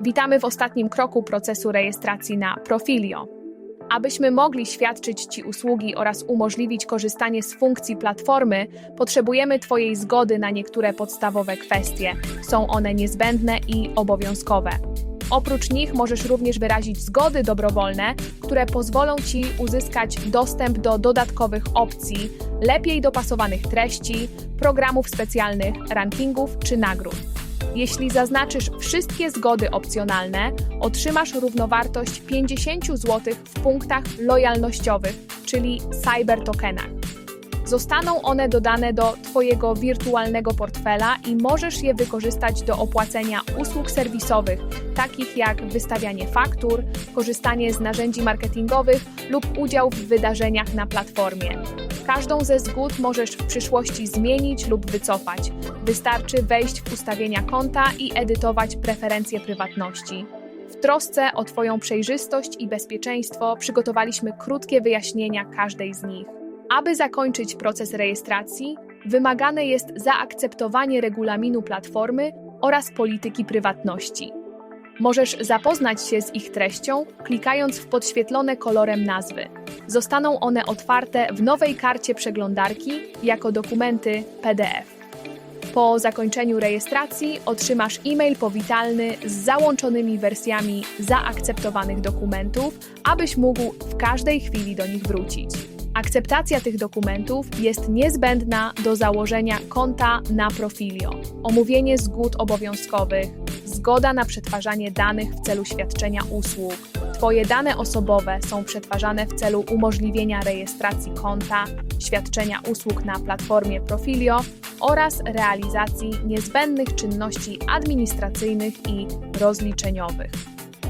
Witamy w ostatnim kroku procesu rejestracji na Profilio. Abyśmy mogli świadczyć Ci usługi oraz umożliwić korzystanie z funkcji platformy, potrzebujemy Twojej zgody na niektóre podstawowe kwestie. Są one niezbędne i obowiązkowe. Oprócz nich możesz również wyrazić zgody dobrowolne, które pozwolą Ci uzyskać dostęp do dodatkowych opcji, lepiej dopasowanych treści, programów specjalnych, rankingów czy nagród. Jeśli zaznaczysz wszystkie zgody opcjonalne, otrzymasz równowartość 50 zł w punktach lojalnościowych, czyli cybertokenach. Zostaną one dodane do Twojego wirtualnego portfela i możesz je wykorzystać do opłacenia usług serwisowych, takich jak wystawianie faktur, korzystanie z narzędzi marketingowych lub udział w wydarzeniach na platformie. Każdą ze zgód możesz w przyszłości zmienić lub wycofać. Wystarczy wejść w ustawienia konta i edytować preferencje prywatności. W trosce o Twoją przejrzystość i bezpieczeństwo przygotowaliśmy krótkie wyjaśnienia każdej z nich. Aby zakończyć proces rejestracji, wymagane jest zaakceptowanie regulaminu platformy oraz polityki prywatności. Możesz zapoznać się z ich treścią, klikając w podświetlone kolorem nazwy. Zostaną one otwarte w nowej karcie przeglądarki jako dokumenty PDF. Po zakończeniu rejestracji otrzymasz e-mail powitalny z załączonymi wersjami zaakceptowanych dokumentów, abyś mógł w każdej chwili do nich wrócić. Akceptacja tych dokumentów jest niezbędna do założenia konta na Profilio. Omówienie zgód obowiązkowych, zgoda na przetwarzanie danych w celu świadczenia usług. Twoje dane osobowe są przetwarzane w celu umożliwienia rejestracji konta, świadczenia usług na platformie Profilio oraz realizacji niezbędnych czynności administracyjnych i rozliczeniowych.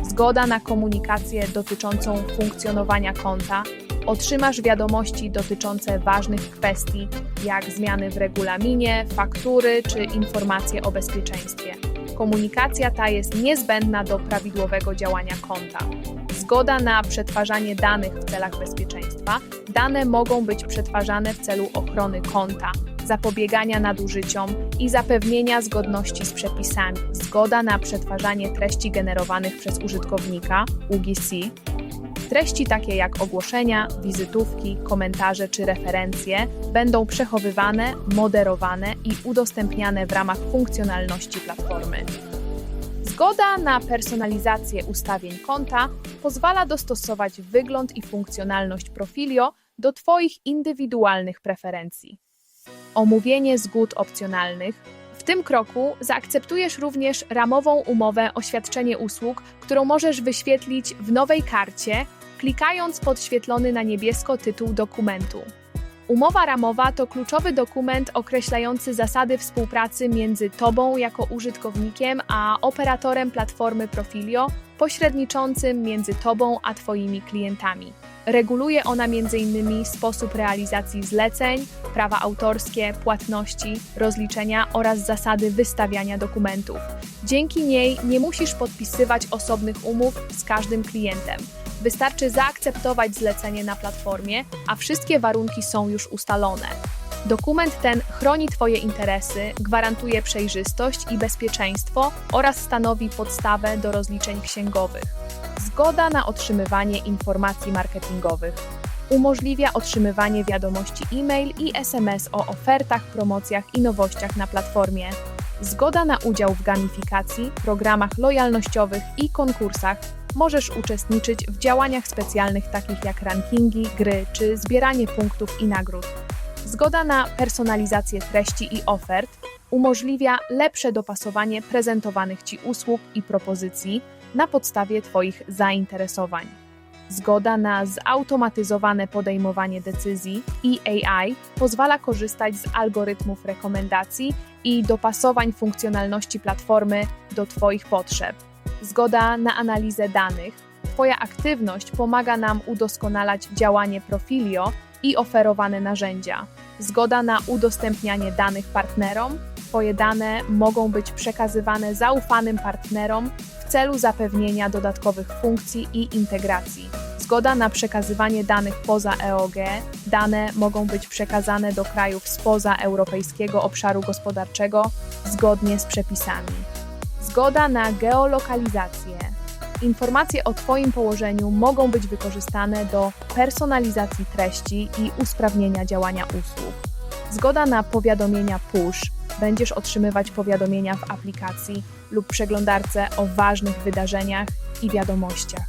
Zgoda na komunikację dotyczącą funkcjonowania konta, otrzymasz wiadomości dotyczące ważnych kwestii, jak zmiany w regulaminie, faktury czy informacje o bezpieczeństwie. Komunikacja ta jest niezbędna do prawidłowego działania konta. Zgoda na przetwarzanie danych w celach bezpieczeństwa. Dane mogą być przetwarzane w celu ochrony konta, zapobiegania nadużyciom i zapewnienia zgodności z przepisami. Zgoda na przetwarzanie treści generowanych przez użytkownika UGC Treści takie jak ogłoszenia, wizytówki, komentarze czy referencje będą przechowywane, moderowane i udostępniane w ramach funkcjonalności platformy. Zgoda na personalizację ustawień konta pozwala dostosować wygląd i funkcjonalność Profilio do Twoich indywidualnych preferencji. Omówienie zgód opcjonalnych. W tym kroku zaakceptujesz również ramową umowę o świadczenie usług, którą możesz wyświetlić w nowej karcie klikając podświetlony na niebiesko tytuł dokumentu. Umowa ramowa to kluczowy dokument określający zasady współpracy między Tobą jako użytkownikiem a operatorem platformy Profilio, pośredniczącym między Tobą a Twoimi klientami. Reguluje ona m.in. sposób realizacji zleceń, prawa autorskie, płatności, rozliczenia oraz zasady wystawiania dokumentów. Dzięki niej nie musisz podpisywać osobnych umów z każdym klientem. Wystarczy zaakceptować zlecenie na platformie, a wszystkie warunki są już ustalone. Dokument ten chroni Twoje interesy, gwarantuje przejrzystość i bezpieczeństwo oraz stanowi podstawę do rozliczeń księgowych. Zgoda na otrzymywanie informacji marketingowych umożliwia otrzymywanie wiadomości e-mail i SMS o ofertach, promocjach i nowościach na platformie. Zgoda na udział w gamifikacji, programach lojalnościowych i konkursach możesz uczestniczyć w działaniach specjalnych takich jak rankingi, gry czy zbieranie punktów i nagród. Zgoda na personalizację treści i ofert umożliwia lepsze dopasowanie prezentowanych Ci usług i propozycji na podstawie Twoich zainteresowań. Zgoda na zautomatyzowane podejmowanie decyzji i AI pozwala korzystać z algorytmów rekomendacji i dopasowań funkcjonalności platformy do Twoich potrzeb. Zgoda na analizę danych. Twoja aktywność pomaga nam udoskonalać działanie Profilio i oferowane narzędzia. Zgoda na udostępnianie danych partnerom. Twoje dane mogą być przekazywane zaufanym partnerom w celu zapewnienia dodatkowych funkcji i integracji. Zgoda na przekazywanie danych poza EOG. Dane mogą być przekazane do krajów spoza Europejskiego Obszaru Gospodarczego zgodnie z przepisami Zgoda na geolokalizację. Informacje o Twoim położeniu mogą być wykorzystane do personalizacji treści i usprawnienia działania usług. Zgoda na powiadomienia push. Będziesz otrzymywać powiadomienia w aplikacji lub przeglądarce o ważnych wydarzeniach i wiadomościach.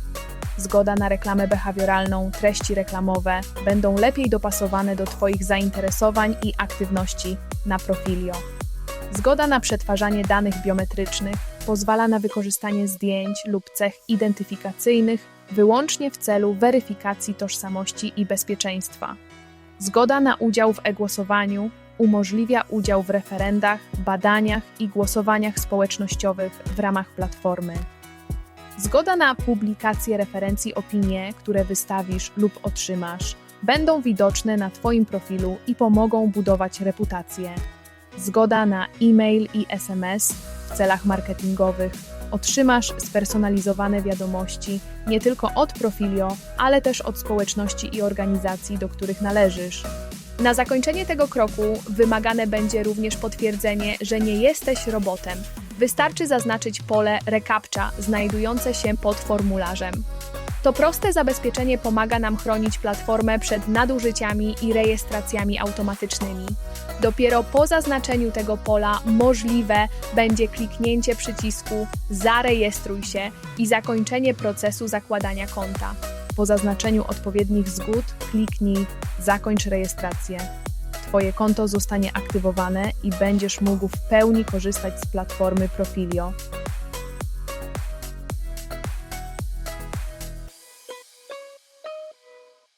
Zgoda na reklamę behawioralną, treści reklamowe będą lepiej dopasowane do Twoich zainteresowań i aktywności na Profilio. Zgoda na przetwarzanie danych biometrycznych pozwala na wykorzystanie zdjęć lub cech identyfikacyjnych wyłącznie w celu weryfikacji tożsamości i bezpieczeństwa. Zgoda na udział w e-głosowaniu umożliwia udział w referendach, badaniach i głosowaniach społecznościowych w ramach platformy. Zgoda na publikację referencji opinie, które wystawisz lub otrzymasz, będą widoczne na Twoim profilu i pomogą budować reputację. Zgoda na e-mail i SMS w celach marketingowych. Otrzymasz spersonalizowane wiadomości nie tylko od Profilio, ale też od społeczności i organizacji, do których należysz. Na zakończenie tego kroku wymagane będzie również potwierdzenie, że nie jesteś robotem. Wystarczy zaznaczyć pole Recaptcha znajdujące się pod formularzem. To proste zabezpieczenie pomaga nam chronić platformę przed nadużyciami i rejestracjami automatycznymi. Dopiero po zaznaczeniu tego pola możliwe będzie kliknięcie przycisku Zarejestruj się i zakończenie procesu zakładania konta. Po zaznaczeniu odpowiednich zgód kliknij Zakończ rejestrację. Twoje konto zostanie aktywowane i będziesz mógł w pełni korzystać z platformy Profilio.